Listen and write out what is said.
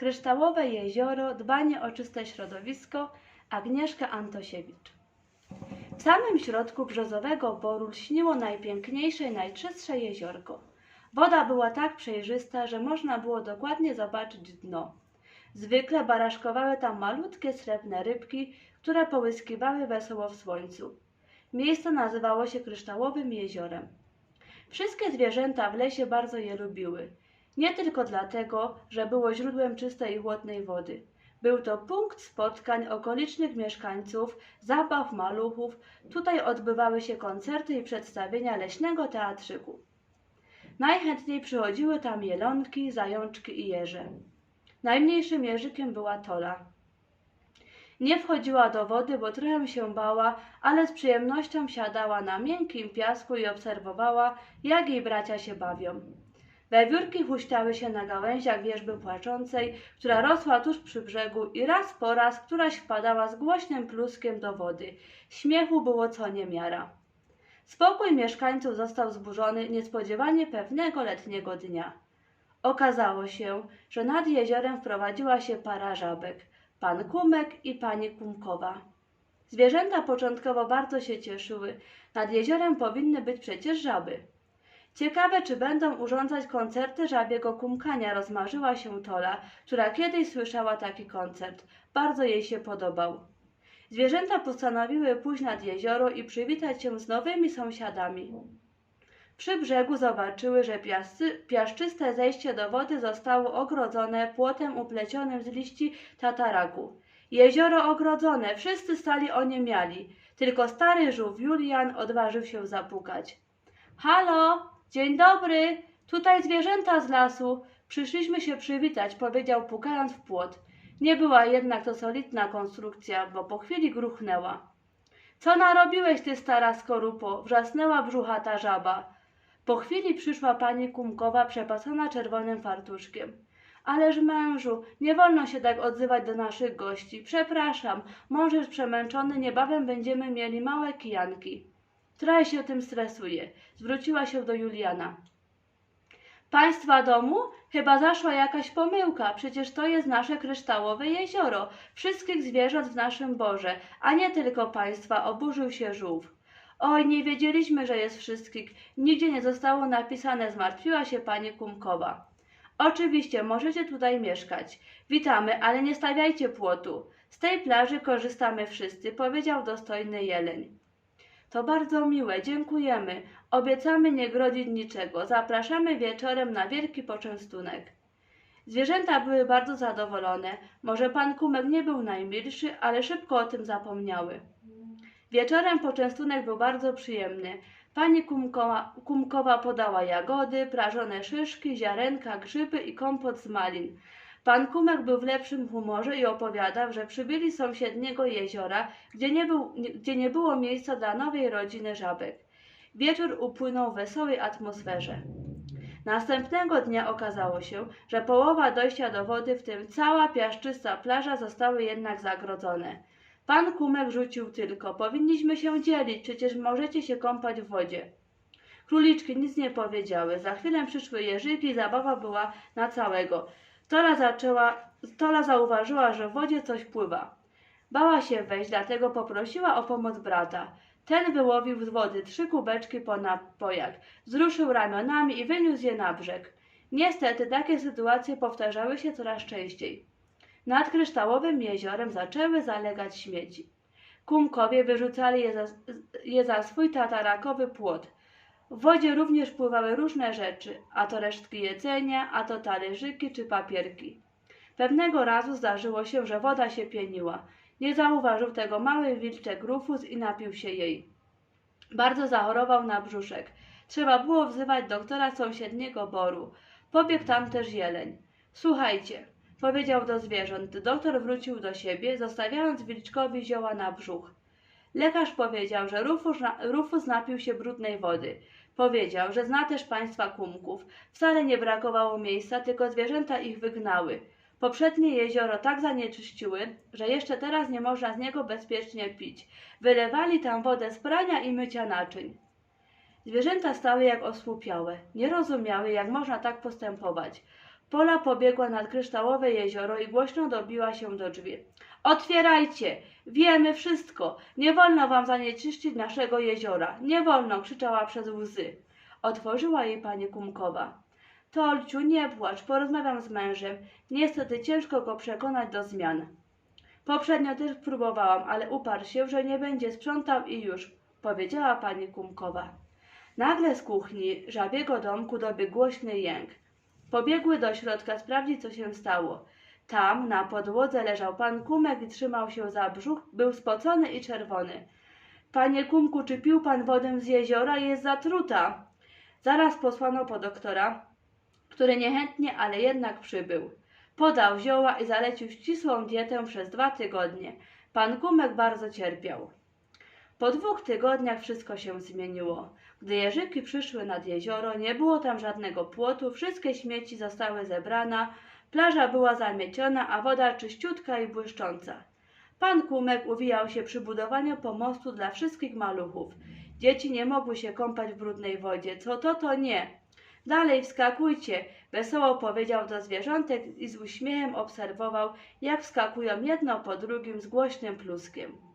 Kryształowe jezioro, dbanie o czyste środowisko, Agnieszka Antosiewicz. W samym środku brzozowego boru lśniło najpiękniejsze i najczystsze jeziorko. Woda była tak przejrzysta, że można było dokładnie zobaczyć dno. Zwykle baraszkowały tam malutkie srebrne rybki, które połyskiwały wesoło w słońcu. Miejsce nazywało się Kryształowym Jeziorem. Wszystkie zwierzęta w lesie bardzo je lubiły. Nie tylko dlatego, że było źródłem czystej i chłodnej wody. Był to punkt spotkań okolicznych mieszkańców, zabaw maluchów. Tutaj odbywały się koncerty i przedstawienia leśnego teatrzyku. Najchętniej przychodziły tam jelonki, zajączki i jeże. Najmniejszym jeżykiem była Tola. Nie wchodziła do wody, bo trochę się bała, ale z przyjemnością siadała na miękkim piasku i obserwowała, jak jej bracia się bawią. Wewiórki huśtały się na gałęziach wierzby płaczącej, która rosła tuż przy brzegu i raz po raz któraś wpadała z głośnym pluskiem do wody. Śmiechu było co niemiara. Spokój mieszkańców został zburzony niespodziewanie pewnego letniego dnia. Okazało się, że nad jeziorem wprowadziła się para żabek, pan Kumek i pani Kumkowa. Zwierzęta początkowo bardzo się cieszyły. Nad jeziorem powinny być przecież żaby. Ciekawe, czy będą urządzać koncerty żabiego kumkania, rozmarzyła się Tola, która kiedyś słyszała taki koncert. Bardzo jej się podobał. Zwierzęta postanowiły pójść nad jezioro i przywitać się z nowymi sąsiadami. Przy brzegu zobaczyły, że piascy, piaszczyste zejście do wody zostało ogrodzone płotem uplecionym z liści tataraku. Jezioro ogrodzone, wszyscy stali oniemiali, tylko stary żółw Julian odważył się zapukać. Halo, dzień dobry, tutaj zwierzęta z lasu. Przyszliśmy się przywitać, powiedział pukając w płot. Nie była jednak to solidna konstrukcja, bo po chwili gruchnęła. Co narobiłeś, ty stara skorupo? wrzasnęła brzuchata żaba. Po chwili przyszła pani Kumkowa przepasana czerwonym fartuszkiem. Ależ mężu, nie wolno się tak odzywać do naszych gości. Przepraszam, mąż jest przemęczony, niebawem będziemy mieli małe kijanki. Trochę się tym stresuje. Zwróciła się do Juliana. Państwa domu? Chyba zaszła jakaś pomyłka. Przecież to jest nasze kryształowe jezioro. Wszystkich zwierząt w naszym borze, a nie tylko państwa, oburzył się żółw. Oj, nie wiedzieliśmy, że jest wszystkich. Nigdzie nie zostało napisane, zmartwiła się pani Kumkowa. Oczywiście, możecie tutaj mieszkać. Witamy, ale nie stawiajcie płotu. Z tej plaży korzystamy wszyscy, powiedział dostojny jeleń. To bardzo miłe, dziękujemy. Obiecamy nie grodzić niczego. Zapraszamy wieczorem na wielki poczęstunek. Zwierzęta były bardzo zadowolone. Może pan Kumek nie był najmilszy, ale szybko o tym zapomniały. Wieczorem poczęstunek był bardzo przyjemny. Pani Kumkowa, Kumkowa podała jagody, prażone szyszki, ziarenka, grzyby i kompot z malin. Pan Kumek był w lepszym humorze i opowiadał, że przybyli z sąsiedniego jeziora, gdzie nie, był, gdzie nie było miejsca dla nowej rodziny żabek. Wieczór upłynął w wesołej atmosferze. Następnego dnia okazało się, że połowa dojścia do wody, w tym cała piaszczysta plaża, zostały jednak zagrodzone. Pan Kumek rzucił tylko, powinniśmy się dzielić, przecież możecie się kąpać w wodzie. Króliczki nic nie powiedziały. Za chwilę przyszły jeżyki i zabawa była na całego. Tola zaczęła, Tola zauważyła, że w wodzie coś pływa. Bała się wejść, dlatego poprosiła o pomoc brata. Ten wyłowił z wody trzy kubeczki po napojach, wzruszył ramionami i wyniósł je na brzeg. Niestety takie sytuacje powtarzały się coraz częściej. Nad kryształowym jeziorem zaczęły zalegać śmieci. Kumkowie wyrzucali je za, je za swój tatarakowy płot. W wodzie również pływały różne rzeczy, a to resztki jedzenia, a to talerzyki czy papierki. Pewnego razu zdarzyło się, że woda się pieniła. Nie zauważył tego mały wilczek Rufus i napił się jej. Bardzo zachorował na brzuszek. Trzeba było wzywać doktora sąsiedniego boru. Pobiegł tam też jeleń. Słuchajcie, powiedział do zwierząt. Doktor wrócił do siebie, zostawiając wilczkowi zioła na brzuch. Lekarz powiedział, że Rufus, Rufus napił się brudnej wody. Powiedział, że zna też państwa kumków. Wcale nie brakowało miejsca, tylko zwierzęta ich wygnały. Poprzednie jezioro tak zanieczyściły, że jeszcze teraz nie można z niego bezpiecznie pić. Wylewali tam wodę z prania i mycia naczyń. Zwierzęta stały jak osłupiałe. Nie rozumiały, jak można tak postępować. Pola pobiegła nad kryształowe jezioro i głośno dobiła się do drzwi. Otwierajcie! Wiemy wszystko! Nie wolno wam zanieczyścić naszego jeziora! Nie wolno! krzyczała przez łzy. Otworzyła jej pani Kumkowa. Tolciu, nie płacz, porozmawiam z mężem. Niestety ciężko go przekonać do zmian. Poprzednio też próbowałam, ale uparł się, że nie będzie sprzątał i już, powiedziała pani Kumkowa. Nagle z kuchni żabiego domku dobiegł głośny jęk. Pobiegły do środka sprawdzić, co się stało. Tam na podłodze leżał pan Kumek i trzymał się za brzuch, był spocony i czerwony. Panie Kumku, czy pił pan wodę z jeziora? Jest zatruta. Zaraz posłano po doktora, który niechętnie, ale jednak przybył. Podał zioła i zalecił ścisłą dietę przez dwa tygodnie. Pan Kumek bardzo cierpiał. Po dwóch tygodniach wszystko się zmieniło. Gdy jeżyki przyszły nad jezioro, nie było tam żadnego płotu, wszystkie śmieci zostały zebrane, plaża była zamieciona, a woda czyściutka i błyszcząca. Pan Kumek uwijał się przy budowaniu pomostu dla wszystkich maluchów. Dzieci nie mogły się kąpać w brudnej wodzie. Co to, to nie. Dalej wskakujcie, wesoło powiedział do zwierzątek i z uśmiechem obserwował, jak wskakują jedno po drugim z głośnym pluskiem.